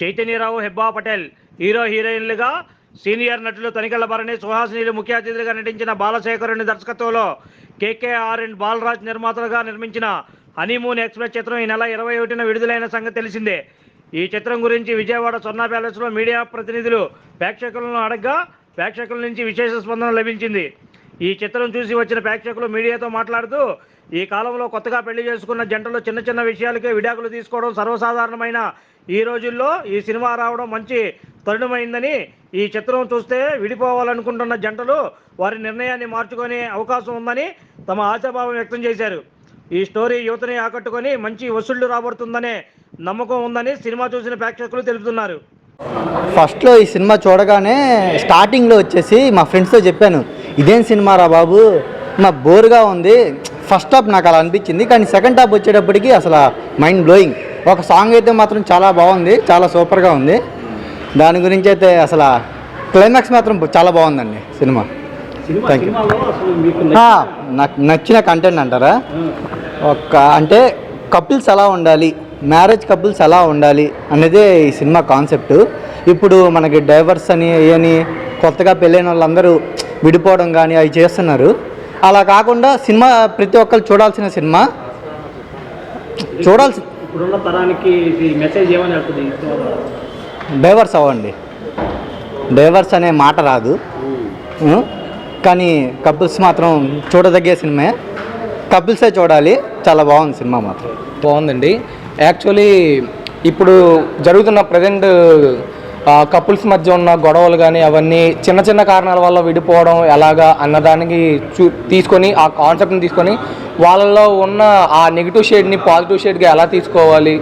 Chaitanya Rao Hebah Patel hero హీరోయిన్లుగా senior నటులు తనికెళ్ళ భరణి సుహాసినీలు ముఖ్య అతిథులుగా నటించిన బాలశేఖరుని దర్శకత్వంలో కేకేఆర్ అండ్ బాలరాజ్ నిర్మాతలుగా నిర్మించిన హనీమూన్ ఎక్స్ప్రెస్ చిత్రం ఈ నెల ఇరవై ఒకటిన విడుదలైన సంగతి తెలిసిందే. ఈ చిత్రం గురించి విజయవాడ సొన్నా ప్యాలెస్లో మీడియా ప్రతినిధులు ప్రేక్షకులను అడగ్గా ప్రేక్షకుల నుంచి విశేష స్పందన లభించింది. ఈ చిత్రం చూసి వచ్చిన ప్రేక్షకులు మీడియాతో మాట్లాడుతూ ఈ కాలంలో కొత్తగా పెళ్ళి చేసుకున్న జంటలు చిన్న చిన్న విషయాలకే విడాకులు తీసుకోవడం సర్వసాధారణమైన ఈ రోజుల్లో ఈ సినిమా రావడం మంచి తరుణమైందని ఈ చిత్రం చూస్తే విడిపోవాలనుకుంటున్న జంటలు వారి నిర్ణయాన్ని మార్చుకునే అవకాశం ఉందని తమ ఆశాభావం వ్యక్తం చేశారు. ఈ స్టోరీ యువతని ఆకట్టుకొని మంచి వసూళ్ళు రాబడుతుందనే నమ్మకం ఉందని సినిమా చూసిన ప్రేక్షకులు తెలుపుతున్నారు. ఫస్ట్లో ఈ సినిమా చూడగానే స్టార్టింగ్లో వచ్చేసి మా ఫ్రెండ్స్తో చెప్పాను ఇదేం సినిమా రా బాబు? మా బోర్గా ఉంది. ఫస్ట్ హాఫ్ నాకు అలా అనిపించింది కానీ సెకండ్ హాఫ్ వచ్చేటప్పటికి అసలు మైండ్ బ్లోయింగ్. ఒక సాంగ్ అయితే మాత్రం చాలా బాగుంది చాలా సూపర్గా ఉంది. దాని గురించి అయితే అసలు క్లైమాక్స్ మాత్రం చాలా బాగుందండి సినిమా. థ్యాంక్ యూ నాకు నచ్చిన కంటెంట్ అంటారా? ఒక అంటే కపుల్స్ ఎలా ఉండాలి మ్యారేజ్ కపుల్స్ ఎలా ఉండాలి అనేదే ఈ సినిమా కాన్సెప్ట్ ఇప్పుడు మనకి డైవర్స్ అని అని కొత్తగా పెళ్ళైన వాళ్ళందరూ విడిపోవడం కానీ అవి చేస్తున్నారు. అలా కాకుండా సినిమా ప్రతి ఒక్కరు చూడాల్సిన సినిమా చూడాల్సి ఇప్పుడున్న తరానికి మెసేజ్ ఏమని వెళ్తుంది? డైవర్స్ అవ్వండి. డైవర్స్ అనే మాట రాదు. ఉం? కానీ కపుల్స్ మాత్రం చూడదగ్గే సినిమా. కపుల్సే చూడాలి. చాలా బాగుంది సినిమా మాత్రం. బాగుందండి. యాక్చువల్లీ ఇప్పుడు జరుగుతున్న ప్రజెంట్ కపుల్స్ మధ్య ఉన్న గొడవలు కానీ అవన్నీ చిన్న చిన్న కారణాల వల్ల విడిపోవడం ఎలాగా అన్నదానికి చూ తీసుకొని ఆ కాన్సెప్ట్ని తీసుకొని వాళ్ళలో ఉన్న ఆ నెగిటివ్ షేడ్ని పాజిటివ్ షేడ్గా ఎలా తీసుకోవాలి?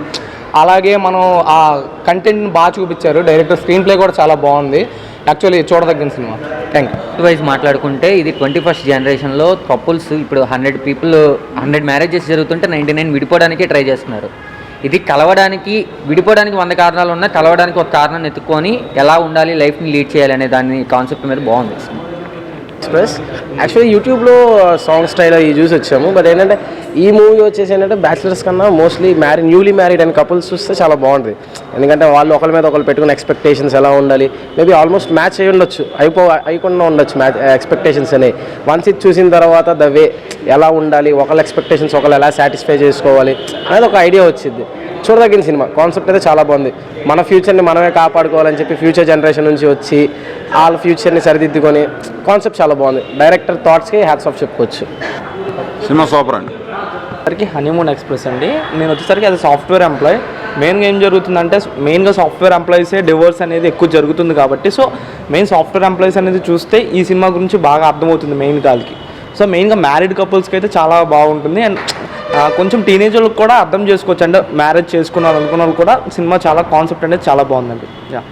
అలాగే మనం ఆ కంటెంట్ని బాగా చూపించారు. డైరెక్టర్ స్క్రీన్ ప్లే కూడా చాలా బాగుంది. యాక్చువల్లీ చూడదగిన సినిమా. థ్యాంక్ యూ వైజ్ మాట్లాడుకుంటే ఇది ట్వంటీ ఫస్ట్ జనరేషన్లో కపుల్స్ ఇప్పుడు హండ్రెడ్ పీపుల్ హండ్రెడ్ మ్యారేజెస్ జరుగుతుంటే నైంటీ నైన్ విడిపోవడానికే ట్రై చేస్తున్నారు. ఇది కలవడానికి విడిపోవడానికి వంద కారణాలు ఉన్నాయి కలవడానికి ఒక కారణం ఎత్తుకొని ఎలా ఉండాలి లైఫ్ని లీడ్ చేయాలి అనే దాని కాన్సెప్ట్ మీద బాగుంది. ఎక్స్ప్రెస్ యాక్చువల్లీ యూట్యూబ్లో సాంగ్ స్టైల్ అవి చూసి వచ్చాము. బట్ ఏంటంటే ఈ మూవీ వచ్చేసి ఏంటంటే బ్యాచిలర్స్ కన్నా mostly marry newly married and couples చూస్తే చాలా బాగుంటుంది. ఎందుకంటే వాళ్ళు ఒకరి మీద ఒకరు పెట్టుకున్న ఎక్స్పెక్టేషన్స్ ఎలా ఉండాలి? మేబీ ఆల్మోస్ట్ మ్యాచ్ అయి ఉండొచ్చు. అయిపో అయికుండా ఉండొచ్చు మ్యాచ్ ఎక్స్పెక్టేషన్స్ uh, అనేవి. వన్స్ ఇది చూసిన తర్వాత ద వే ఎలా ఉండాలి ఒకళ్ళ ఎక్స్పెక్టేషన్స్ ఒకళ్ళు ఎలా సాటిస్ఫై చేసుకోవాలి అనేది ఒక ఐడియా వచ్చింది. చూడదగిన సినిమా. కాన్సెప్ట్ అయితే చాలా బాగుంది. మన ఫ్యూచర్ని మనమే కాపాడుకోవాలని చెప్పి ఫ్యూచర్ జనరేషన్ నుంచి వచ్చి వాళ్ళ ఫ్యూచర్ని సరిదిద్దుకొని కాన్సెప్ట్ చాలా బాగుంది. డైరెక్టర్ థాట్స్కి హ్యాట్స్ ఆఫ్ చెప్పుకోవచ్చు. సినిమా సూపర్ అండి. వచ్చేసరికి హనీమూన్ ఎక్స్ప్రెస్ అండి. నేను వచ్చేసరికి అది సాఫ్ట్వేర్ ఎంప్లాయ్ మెయిన్గా ఏం జరుగుతుందంటే మెయిన్గా సాఫ్ట్వేర్ ఎంప్లాయీసే డివోర్స్ అనేది ఎక్కువ జరుగుతుంది కాబట్టి సో మెయిన్ సాఫ్ట్వేర్ ఎంప్లాయీస్ అనేది చూస్తే ఈ సినిమా గురించి బాగా అర్థమవుతుంది మెయిన్ గాలికి. సో మెయిన్గా మ్యారీడ్ కపుల్స్కి అయితే చాలా బాగుంటుంది. అండ్ కొంచెం టీనేజ్ వాళ్ళకి కూడా అర్థం చేసుకోవచ్చు. అండి మ్యారేజ్ చేసుకున్నారు అనుకున్న వాళ్ళు కూడా సినిమా చాలా కాన్సెప్ట్ అనేది చాలా బాగుందండి. యా